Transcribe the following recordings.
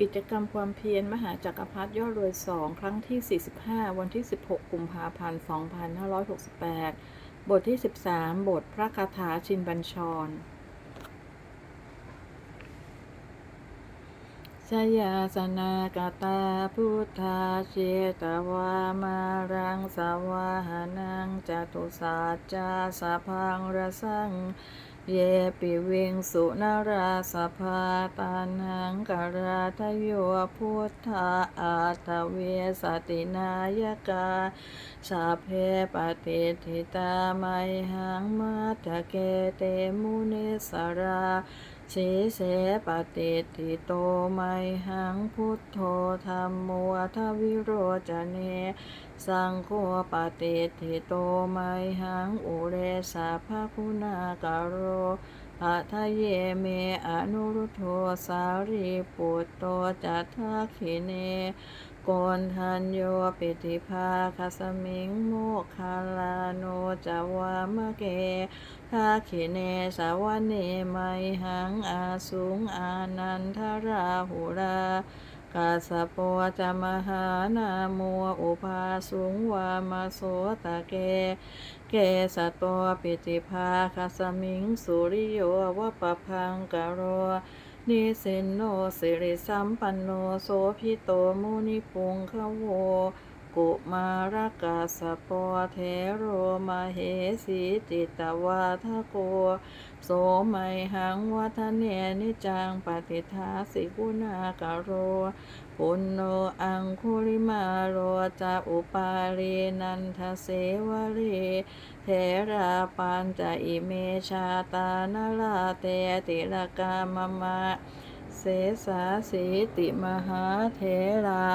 กิจกรรมความเพียรมหาจักรพรรดิยอดรวยสองครั้งที่ 45 วันที่ 16 กุมภาพันธ์ 2568 บทที่ 13 บทพระคาถาชินบัญชรชยาสนากตาพุทธาเชตวามารังสวาหานังจตุสาจาสะพังระสัง เยปิเวงสุนาราสภาตานังกราทโยพุทธาอาตเวสตินายกาชาเพปฏิทิตาไมหังมาตะเกเตมุเนสราชีเสปฏิทิโตไมหังพุทโธธรรมโมทวิโรจเน สังโฆปฏิทิโตไมหังอุเรสาภคุณากโรอัทเยเมอนุรุโธสารีปุตโตจัตถาคิเนโกนทันโยปิติภาคสมิงโมคคาลาโนจาวามะเกทาขิเนสาวเนไมหังอาสุงอานันทราหุรา กาสปวจมหานามัวอุปาสุงวามาโสตะเก เกสตวปิติภาคสมิงสุริโยวะปะพังกะโรนิสินโนสิริสัมปันโนโสพิโตมุนิปุงคะโว กุมารกาสปอเทโรมาเหสีจิตวาทโก โสไมหังวัฒเนนิจังปฏิทาสิกุณากโรปุณโนอังคุริมาโรจาอุปาลีนันทเสวรีเทราปัญจอิเมชาตานาลาเตติลกามมะเสสาสีติมหาเถรา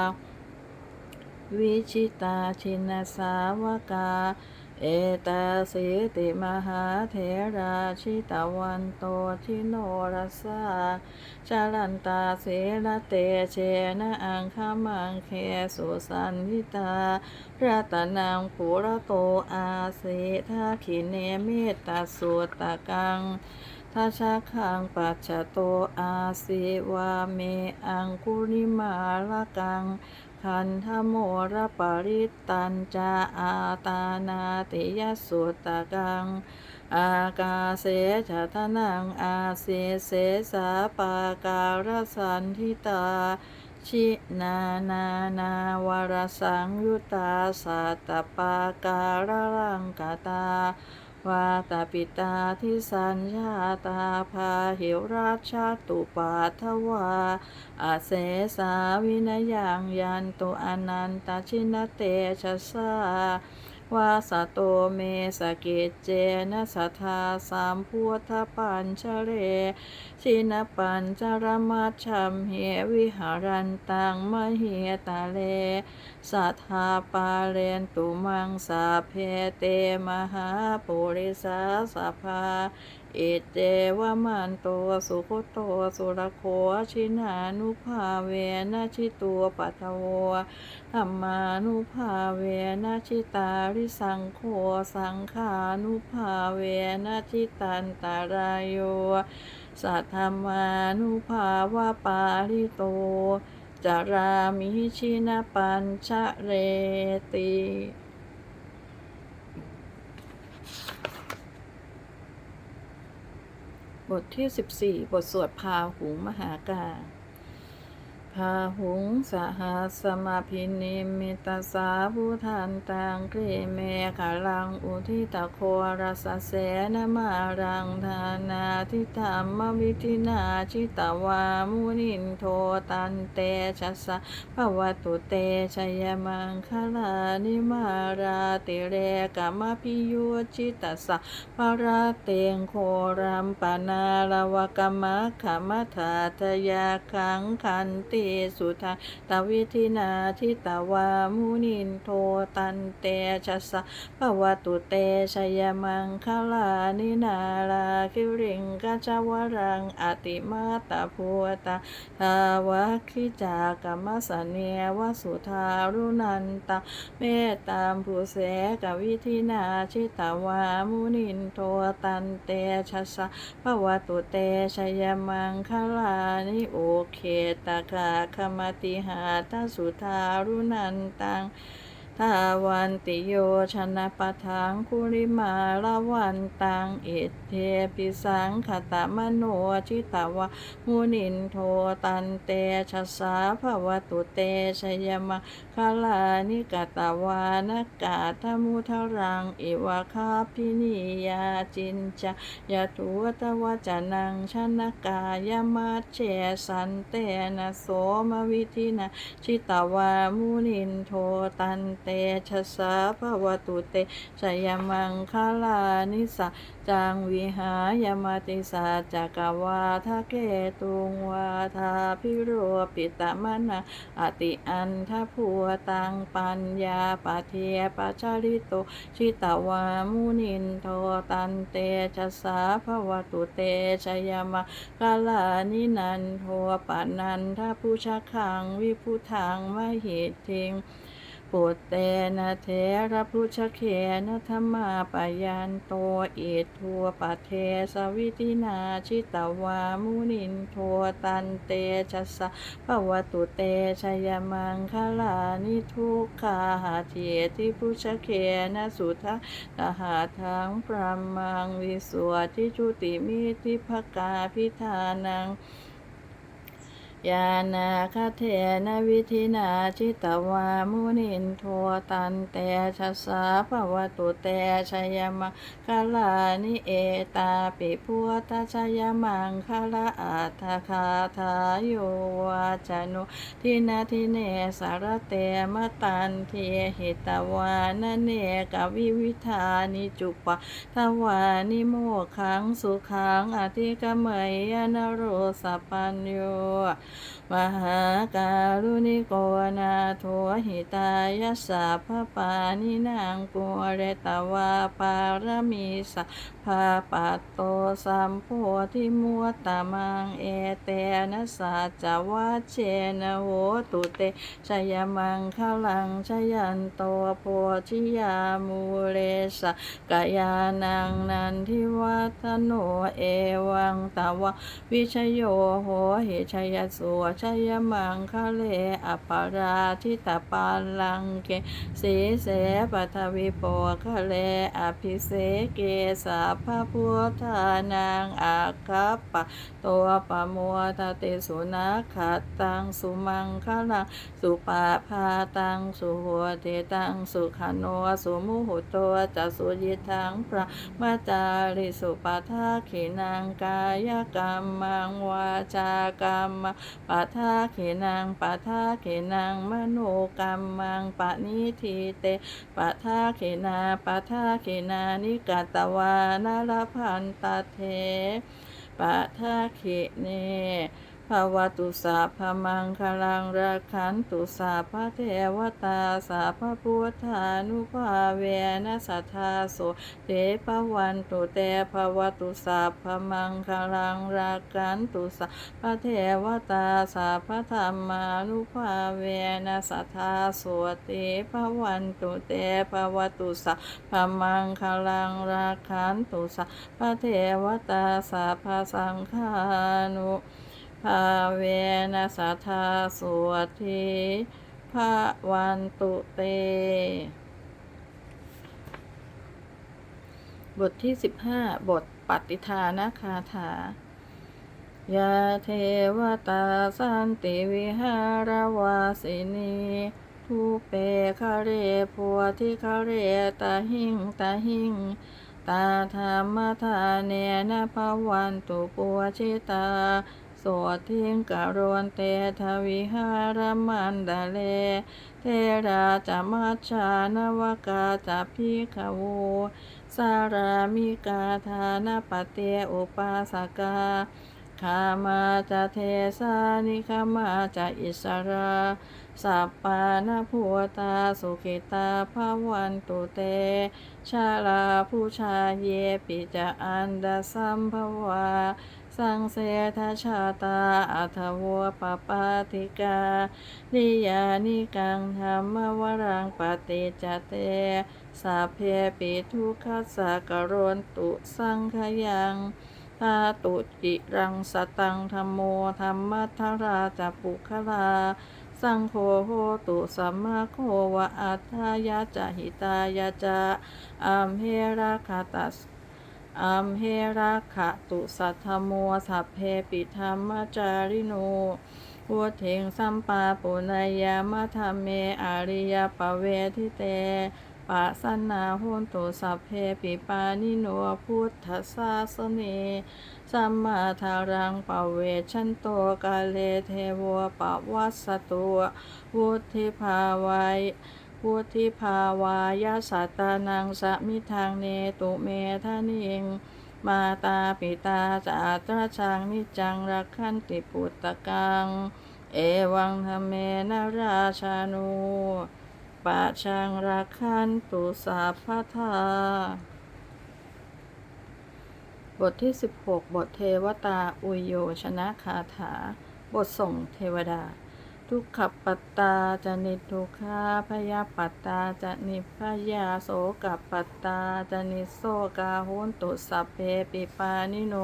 วิชิตาชินสาวกา เอตาสีติมหาเถราชิตาวันโตทิโนรสาจารันตาเสรเตเชนะอังคามังเคสุสันนิตารัตนังปุระโตอาเสทาขิเนเมตตาสุตตะกังทัชาคังปัจจโตอาสิวาเมอังคุริมาละกัง คันธโมระปริตตันจาอาตานาติยสุตตะกัง อากาเสชะทะนังอาเสเสสาปาการสันทิตา ชินานานาวรสังยุตาสัตตปาการังกตา วาตาปิตาทิสัญญาตาพาเหิวราชาตุปาทวาอาเสสาวินยังยันตุอนันตชินเตชะสา วาสโตเมสเกจเจนะสัทธาสามพุทธปัญชเรชินปัญจรมาชชัมเหวิหารันตังมเหตาเลสัทธาปาเรนตุมังสาเพเตมหาปุริสาสภา เอเตวมันโตสุโคโตสุรโคชินานุภาเวนะชิตัวปัทโวธรรมานุภาเวนะชิตาริสังโฆสังขานุภาเวนะชิตันตารายโยสัทธรรมานุภาวะปาริโตจารามิชินปัญชะเรติ บทที่ 14 บทสวดพาหุงมหากา พาหุงสหัสมาพินิมิตาสาภูทันตังกรีเมฆาลังอุทิตโครสเสนมารังธานาทิธรรมวิธินาชิตวามุนินโทตันเตชะสะภวตุเตชยมังคลานิมาราติเรกามพิยุชิตสะพระเตงโครัมปนาลวกมะขมถาทยาขังคันติสุทาตวิธินาทิตวามุนินโทตันเตชะสะภวตุเตชยมังคลานินาลาคิริงกัจวรังอติมาตาภูตาทาวะคิจากรรมสเนวสุทารุนันตาเมตตามผู้เสกวิธินาชิตาวามุนินโทตันเตชะสะภวตุเตชยมังคลานิโอเคตกาคมติหาทสุทารุนันตัง ทาวันติโยชนะปะทังคุริมาละวันตังเอเทปิสังขตมโนชิตาวะมุนินโทตันเตชะสาภวตุเตชยมะคาลานิกตาวานกาธมุทรังอิวะคาพินิยาจินจายะทุวตวจนังชนะกายมัจเชสันเตนะโสมวิธินาชิตาวามุนินโทตันเตชะสาภวตุเตชยมังคลานิสะจังวิหายมาติสาจักวาทะเกตุงวาทาพิโรปิตมนาอติอันทพัวตังปัญญาปะเทปะชาริโตชิตาวามุนินโทตันเตชะสาภวตุเตชยมังกาลานินันโทปานันทผู้ชะขังวิพุทังมหิตทิง ปุตเตนะเทระพุชเขนะธรรมาปยันโตอิทัวปะเทสวิตินาชิตาวามุนินโทตันเตชะสะภวตุเตชยมังคลานิทุกขาหาเทติพุชเขนะสุทะตหาทังพระมังวิสวทิจุติมิติภกาพิธานัง ยานาคาเทนวิธินาจิตวามุนินโทตันเตชะสาภวตุเตชยมะคาลานิเอตาปิพุตชยมังคาลาอัตคาทาโยวาจานุทินาทิเนสารเตมตันเทหิตวานเนกวิวิธานิจุปะทวานิโมขังสุขังอธิกมยยนโรสปัญโยมหาการุณิโกนาโทหิตายสสะพะปานินางกุเรตวาปารมีสัพพาปัตโตสัมโพธิมัวตมังเอเตนะสัจจวัชเชนะโหตุเตชยมังคลังชยันโตโพธิยามูเลสะกายานังนันทิวัฒโนเอวังตวะวิชโยโหหิชยสุชยมังคะเลอปาราทิตาปาลังเกสีเสปัทวิโปคะเลอภิเสเกสาพะพุทธานังอาคัปปะตัวปะมัวทะเตสุนัขขัดตังสุมังคลังสุปาพาตังสุหัวเทตังสุขโนสุมุหุตัวจัสุยิทังพระมาจาริสุปาทาขินังกายกรรมังวาจากรรมปาทาขินังปาทาขินังมโนกรรมังปณิทีเตปาทาขินาปาทาขินานิกาตวานารพันตเทปะทาขิเน ภาวตุสาพมังคลังราคันตุสาพระเทวตาสาพระพุทธานุภาเวนะสัทธาโสเตปวันตุเตภาวตุสาพมังคลังราคันตุสาพระเทวตาสาพระธรรมานุภาเวนะสัทธาโสเตปวันตุเตภาวตุสาพมังคลังราคันตุสาพระเทวตาสาพระสังฆานุ ภาเวนัสทธาสวทิภาวันตุเต บทที่15บทปฏิทานาคาถายาเทวตาสันติวิหารวาสินีทูเปคะเรพัวทิคะเรตาหิงตาหิงตาธรรมทาเนนะภวันตุปัวชิตา โสทิงกะโรนเตทวิหารมันดาเล เทราจะมัชชานวกาจะพิขโวสารามิกาธานปเตอุปาสกาขามาจะเทสานิคามาจะอิสราสัปปานาผัวตาสุขิตาภาวันตุเต ชาลาผู้ชาเยปิจะอันดาสัมภวา สังเสทชาตาอัทวัวปปาติกานิยานิกังธรรมวรังปฏิจเตสาเพปิทุกขสสะกรนตุสังขยังทาตุจิรังสตังธรรมโมธรรมัทราจปุคลา สังโฆโหตุสัมมาโควะอัฏฐายะจหิตายะจะอัมเหระคาตัส อัมเหระขะตุสัทธโมสัพเพปิธรรมจาริโนพุทเถงสัมปาปุณายามะธรรมเมอริยปเวทิเตปัสสนนาโหนตุสัพเพปิปานิโนพุทธสาสเนสัมมาทารังปเวชันโตกาเลเทวปวัสตุวุธิภาวัย พุทธิภาวายาสัตตานังสมิทางเนตุเมทานิงมาตาปิตาจาตราชังนิจังรักขันติปุตตะกัง เอวังธเมนราชานุปะชังรักขันตุสาพทาบทที่ 16 บทเทวตาอุยโยชนะคาถา บทส่งเทวดา ทุกขปัตตาจะนิทุกขาพยาปัตตาจะนิพยาโสกับปัตตาจะนิโสกาโหนตุสัพเพปิปานิโน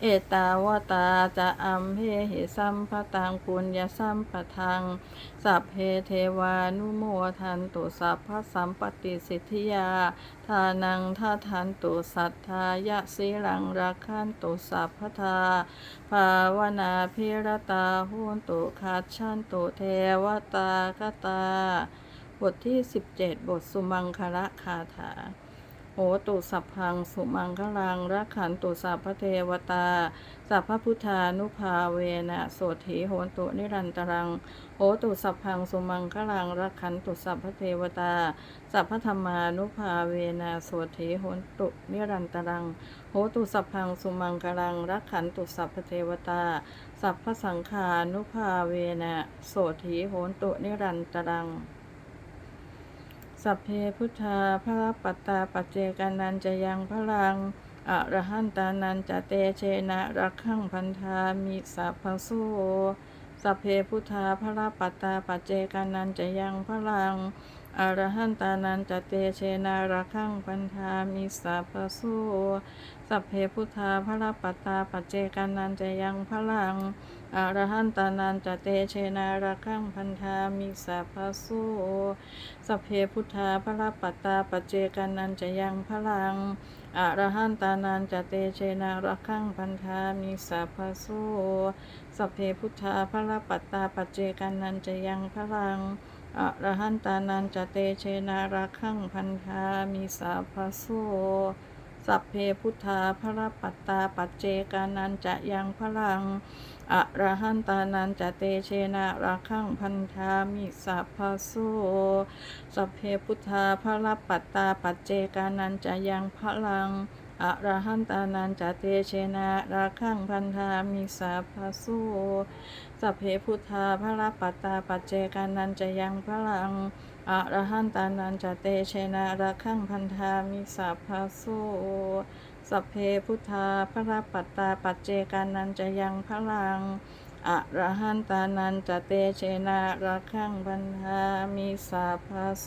เอตาวตาจะอัมเพหิสัมปตังปุญญสัมปทัง สัพเพเทวานุโมทันตุสัพพสัมปติสิทธิยาทานังท่าทันตุสัทธายะสีลังรักขันตุสัพพทา ภาวนาพิรตาหุนตุขัดชันตุเทวตากตา บทที่ 17 บทสุมังคละคาถา โหตุสัพพังสุมังคลังรักขันตุสัพพเทวตา สัพพพุทธานุภาเวนะโสถีโหตุนิรันตรังโหตุสัพพังสุมังคลังรักขันตุสัพพเทวตา สัพพธรรมานุภาเวนะโสถีโหตุนิรันตรังโหตุสัพพังสุมังคลังรักขันตุสัพพเทวตา สัพพสังขานุภาเวนะโสถีโหตุนิรันตรัง สัพเพพุทธาพระปัตตาปัจเจกานันจะยังพลังอระหันตานันจะเตเชนะรักขังพันธามิสัพพโสสัพเพพุทธาพระปัตตาปัจเจกานันจะยังพลังอระหันตานันจะเตเชนะรักขังพันธามิสัพพโสสัพเพพุทธาพระปัตตาปัจเจกานันจะยังพลัง อรหันตานันจเตเชนารักขังพันธามิสัพพโสสัพเพพุทธาพระปัตตาปเจกานันจะยังพลังอรหันตานันจเตเชนารักขังพันธามิสัพพโสสัพเพพุทธาพระปัตตาปเจกานันจะยังพลังอรหันตานันจเตเชนารักขังพันธามิสัพพโส สัพเพพุทธาพระปัตตาปัจเจกานันจะยังพลังอะระหันตานันจะเตเชนะระขังพันธามิสัพพโสสัพเพพุทธาพระปัตตาปัจเจกานันจะยังพลัง อะระหันตานันจเตเชนะรักขังพันธามิสัพพโสสัพเพพุทธาพระปัตตาปัจเจกานันจะยังพลังอะระหันตานันจเตเชนะรักขังพันธามิสัพพโสสัพเพพุทธาพระปัตตาปัจเจกานันจะยังพลังอะระหันตานันจเตเชนะรักขังบันธามิสัพพโส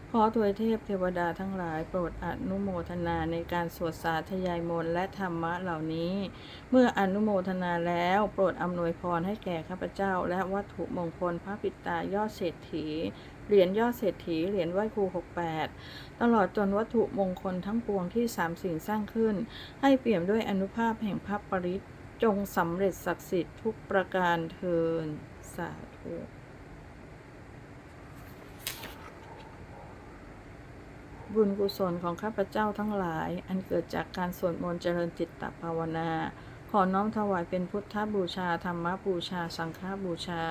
ขอทวยเทพเทวดาทั้งหลายโปรดอนุโมทนาในการสวดสาธยายมนต์และธรรมะเหล่านี้ เมื่ออนุโมทนาแล้วโปรดอำนวยพรให้แก่ข้าพเจ้า และวัตถุมงคลพระปิตายอดเศรษฐีเหรียญยอดเศรษฐีเหรียญไหว้ครู 68 ตลอดจนวัตถุมงคลทั้งปวงที่สามสิ่งสร้างขึ้น ให้เปี่ยมด้วยอนุภาพแห่งพระปริตจงสำเร็จศักดิ์สิทธิ์ทุกประการเทินสาธุ บุญกุศลของข้าพเจ้าทั้งหลาย อันเกิดจากการสวดมนต์เจริญจิตตภาวนา ขอน้อมถวายเป็นพุทธบูชา ธรรมบูชา สังฆบูชา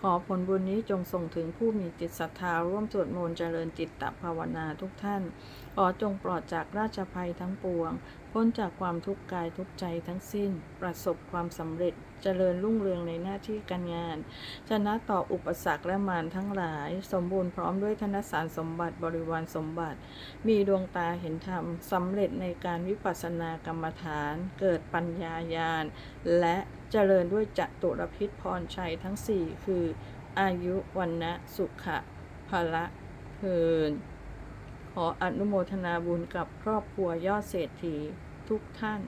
ขอผลบุญนี้จงส่งถึงผู้มีจิตศรัทธาร่วมสวดมนต์เจริญจิตตภาวนาทุกท่าน ขอจงปลอดจากราชภัยทั้งปวง พ้นจากความทุกข์กายทุกใจทั้งสิ้น ประสบความสำเร็จเจริญรุ่งเรืองในหน้าที่การงาน ชนะต่ออุปสรรคและมารทั้งหลาย สมบูรณ์พร้อมด้วยธนสารสมบัติบริวารสมบัติ มีดวงตาเห็นธรรมสำเร็จในการวิปัสสนากรรมฐาน เกิดปัญญาญาณ และเจริญด้วยจตุรพิษพรชัยทั้งสี่คือ อายุวันนะสุขะพละเพลินขออนุโมทนาบุญกับครอบครัวยอดเศรษฐี ทุกท่าน